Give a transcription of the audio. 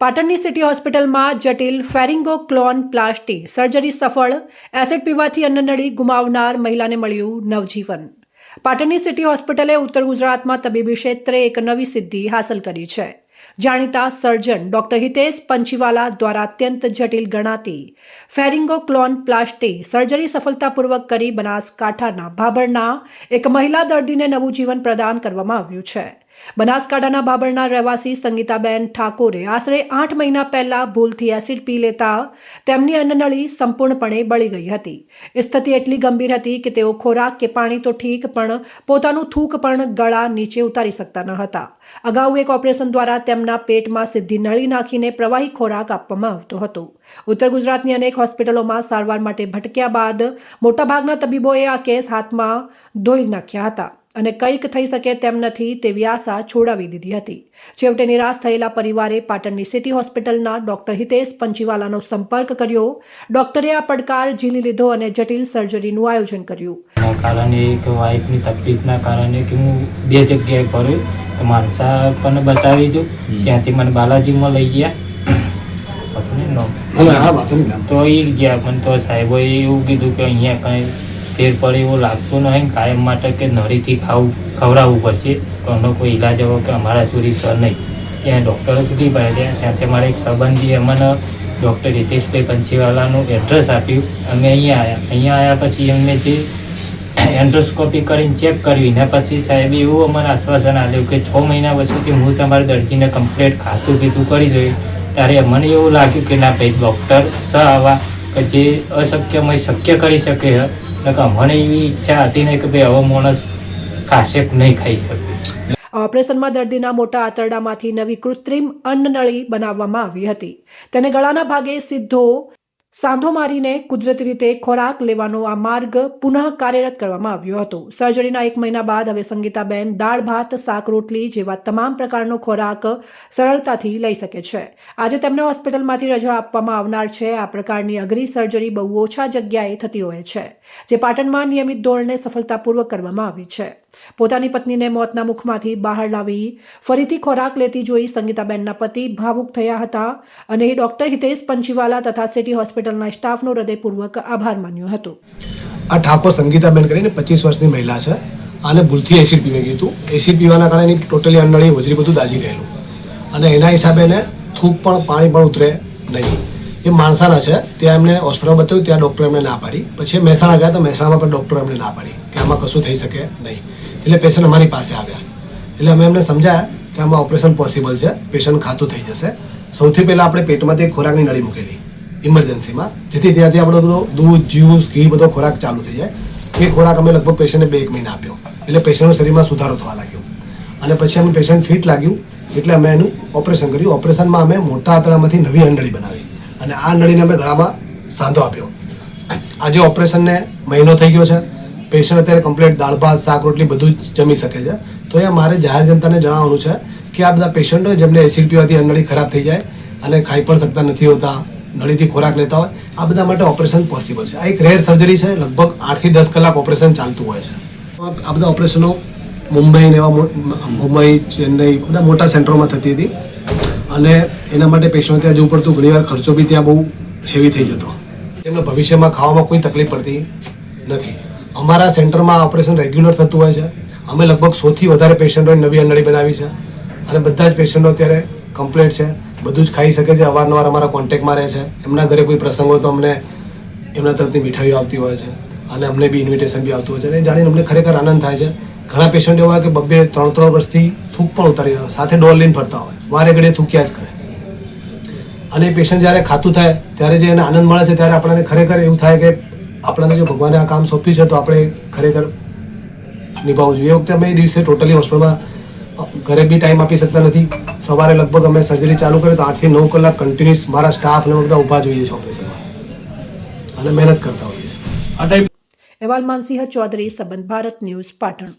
પાટણની સિટી હોસ્પિટલમાં જટિલ ફેરિંગોક્લોન પ્લાસ્ટી સર્જરી સફળ, એસિડ પીવાથી અન્નનળી ગુમાવનાર મહિલાને મળ્યું નવજીવન. પાટણની સિટી હોસ્પિટલે ઉત્તર ગુજરાતમાં તબીબી ક્ષેત્રે એક નવી સિદ્ધિ હાંસલ કરી છે. જાણીતા સર્જન ડોક્ટર હિતેશ પંચીવાલા દ્વારા અત્યંત જટિલ ગણાતી ફેરિંગોક્લોન પ્લાસ્ટી સર્જરી સફળતાપૂર્વક કરી બનાસકાંઠાના ભાભરના એક મહિલા દર્દીને નવું જીવન પ્રદાન કરવામાં આવ્યું છે. બનાસકાંઠાના ભાભરના રહેવાસી સંગીતાબેન ઠાકોરે આશરે આઠ મહિના પહેલા ભૂલથી એસિડ પી લેતા તેમની અન્નનળી સંપૂર્ણપણે બળી ગઈ હતી. સ્થિતિ એટલી ગંભીર હતી કે તેઓ ખોરાક કે પાણી તો ઠીક, પણ પોતાનું થૂક પણ ગળા નીચે ઉતારી શકતા ન હતા. અગાઉ એક ઓપરેશન દ્વારા તેમના પેટમાં સીધી નળી નાખીને પ્રવાહી ખોરાક આપવામાં આવતો હતો. ઉત્તર ગુજરાતની અનેક હોસ્પિટલોમાં સારવાર માટે ભટક્યા બાદ મોટાભાગના તબીબોએ આ કેસ હાથમાં ધોઈ નાખ્યા હતા. અને કંઈક થઈ શકે તેમ નથી તેવી આશા છોડાવી દીધી હતી. છેવટે નિરાશ થયેલા પરિવારે પાટણની સિટી હોસ્પિટલના ડોક્ટર હિતેશ પંચીવાલાનો સંપર્ક કર્યો. ડોક્ટરે આ પડકાર ઝીલી લીધો અને જટિલ સર્જરીનું આયોજન કર્યું. કારણે એક વાઈફની તકલીફના કારણે કે હું બે જગ્યાએ ફર્યો. તો માનસા પણ બતાવી દઉં ત્યાંથી મને બાલાજીમાં લઈ ગયા. તો એ ગયા. પણ તો સાહેબોએ એવું કીધું કે અહીંયા કાંઈ ફેર પડે એવું લાગતું નહીં, કાયમ માટે કે નળીથી ખાવું, ખવડાવવું પડશે. તો એનો કોઈ ઈલાજ એવો કે અમારા ચોરી સર નહીં. ત્યાં ડૉક્ટરો સુધી પડ્યા ત્યાંથી અમારા એક સંબંધી અમને ડૉક્ટર હિતેશભાઈ પંચીવાલાનું એડ્રેસ આપ્યું. અમે અહીંયા આવ્યા અહીંયા આવ્યા પછી અમને જે એન્ડ્રોસ્કોપી કરીને ચેક કરવી એના પછી સાહેબે એવું અમને આશ્વાસન આપ્યું કે છ મહિના પછીથી હું તમારા દર્દીને કમ્પ્લેટ ખાતું પીતું કરી દઉં ત્યારે મને એવું લાગ્યું કે ના ભાઈ ડૉક્ટર સ આવા કે જે અશક્યમય શક્ય કરી શકે હે મને એવી ઈચ્છા હતી ને કે ભાઈ હવે માણસ કાશેપ નહીં ખાઈ શકે. ઓપરેશનમાં દર્દીના મોટા આંતરડામાંથી નવી કૃત્રિમ અન્નનળી બનાવવામાં આવી હતી. તેને ગળાના ભાગે સીધો સાંધો મારીને કુદરતી રીતે ખોરાક લેવાનો આ માર્ગ પુનઃ કાર્યરત કરવામાં આવ્યો હતો. સર્જરીના એક મહિના બાદ હવે સંગીતાબેન દાળ, ભાત, શાક, રોટલી જેવા તમામ પ્રકારનો ખોરાક સરળતાથી લઈ શકે છે. આજે તેમને હોસ્પિટલમાંથી રજા આપવામાં આવનાર છે. આ પ્રકારની અઘરી સર્જરી બહુ ઓછા જગ્યાએ થતી હોય છે, જે પાટણમાં નિયમિત ધોરણે સફળતાપૂર્વક કરવામાં આવી છે. પોતાની પત્નીને મોતના મુખમાંથી બહાર લાવી ફરીથી ખોરાક લેતી જોઈ સંગીતાબેનના પતિ ભાવુક થયા હતા અને ડોક્ટર હિતેશ પંચીવાલા તથા સિટી હોસ્પિટલના સ્ટાફનો હૃદયપૂર્વક આભાર માન્યો હતો. આ ઠાકોર સંગીતાબેન કરીને પચીસ વર્ષની મહિલા છે. આને ભૂલથી એસિડ પીવાઈ ગયું હતું એસિડ પીવાના કારણે એની ટોટલી અંડળી હોજરી બધું દાજી ગયેલું. અને એના હિસાબે એને થૂક પણ, પાણી પણ ઉતરે નહીં. એ માણસાના છે. ત્યાં એમને હોસ્પિટલમાં બતાવ્યું, ત્યાં ડૉક્ટર એમને ના પાડી. પછી મહેસાણા ગયા તો મહેસાણામાં પણ ડૉક્ટર એમને ના પાડી કે આમાં કશું થઈ શકે નહીં. એટલે પેશન્ટ અમારી પાસે આવ્યા. એટલે અમે એમને સમજાયા કે આમાં ઓપરેશન પોસિબલ છે. પેશન્ટ ખાતું થઈ જશે. સૌથી પહેલાં આપણે પેટમાંથી ખોરાકની નળી મૂકેલી. ઇમરજન્સીમાં જેથી ત્યાંથી આપણો બધો દૂધ જ્યુસ ઘી બધો ખોરાક ચાલુ થઈ જાય. એ ખોરાક અમે લગભગ પેશન્ટને બે એક મહિના આપ્યો. એટલે પેશન્ટના શરીરમાં સુધારો થવા લાગ્યો. અને પછી અમે પેશન્ટ ફિટ લાગ્યું, એટલે અમે એનું ઓપરેશન કર્યું. ઓપરેશનમાં અમે મોટા આંતરડામાંથી નવી નળી બનાવી. અને આ નળીને અમે ગળામાં સાંધો આપ્યો. આજે ઓપરેશનને મહિનો થઈ ગયો છે પેશન્ટ અત્યારે કમ્પ્લીટ દાળ, ભાત, શાક, રોટલી બધું જ જમી શકે છે. તો એ મારે જાહેર જનતાને જણાવવાનું છે કે આ બધા પેશન્ટો જેમને એસિડ પીવાથી નળી ખરાબ થઈ જાય અને ખાઈ પણ શકતા નથી હોતા નળીથી ખોરાક લેતા હોય, આ બધા માટે ઓપરેશન પોસિબલ છે. આ એક રેર સર્જરી છે, લગભગ આઠથી દસ કલાક ઓપરેશન ચાલતું હોય છે. આ બધા ઓપરેશનો મુંબઈ ને એવા મુંબઈ, ચેન્નઈ, બધા મોટા સેન્ટરોમાં થતી હતી. અને એના માટે પેશન્ટ ત્યાં જવું પડતું. ઘણીવાર ખર્ચો બી ત્યાં બહુ હેવી થઈ જતો. તેમને ભવિષ્યમાં ખાવામાં કોઈ તકલીફ પડતી નથી. અમારા સેન્ટરમાં ઓપરેશન રેગ્યુલર થતું હોય છે. અમે લગભગ સૌથી વધારે પેશન્ટોને નવી અંડળી બનાવી છે. અને બધા જ પેશન્ટો અત્યારે કમ્પ્લેટ છે. બધું જ ખાઈ શકે છે, અવારનવાર અમારા કોન્ટેક્ટમાં રહે છે. એમના ઘરે કોઈ પ્રસંગ હોય તો અમને એમના તરફથી મીઠાઈઓ આવતી હોય છે અને અમને બી ઇન્વિટેશન બી આવતું હોય છે. અને જાણીને અમને ખરેખર આનંદ થાય છે. ઘણા પેશન્ટ એવા કે બબ્બે ત્રણ ત્રણ વર્ષથી થૂક પણ ઉતારી રહ્યા સાથે ડોલ લઈને ફરતા હોય. વારે ઘડીએ થૂક્યા જ કરે. અને પેશન્ટ જ્યારે ખાતું થાય, ત્યારે જે એને આનંદ મળે છે, ત્યારે આપણને ખરેખર એવું થાય કે આપણને જો ભગવાને આ કામ સોંપ્યું છે, તો આપણે ખરેખર નિભાવવું જોઈએ. એ વખતે અમે એ દિવસે ટોટલી હોસ્પિટલમાં ઘરે બી ટાઈમ આપી શકતા નથી. સવારે લગભગ અમે સર્જરી ચાલુ કરીએ તો આઠથી નવ કલાક કન્ટિન્યુઅસ મારા સ્ટાફ ને બધા ઊભા જોઈએ છે ઓપરેશનમાં અને મહેનત કરતા હોઈએ છીએ. અહેવાલ માનસિંહ ચૌધરી સંબંધ ભારત ન્યૂઝ પાટણ.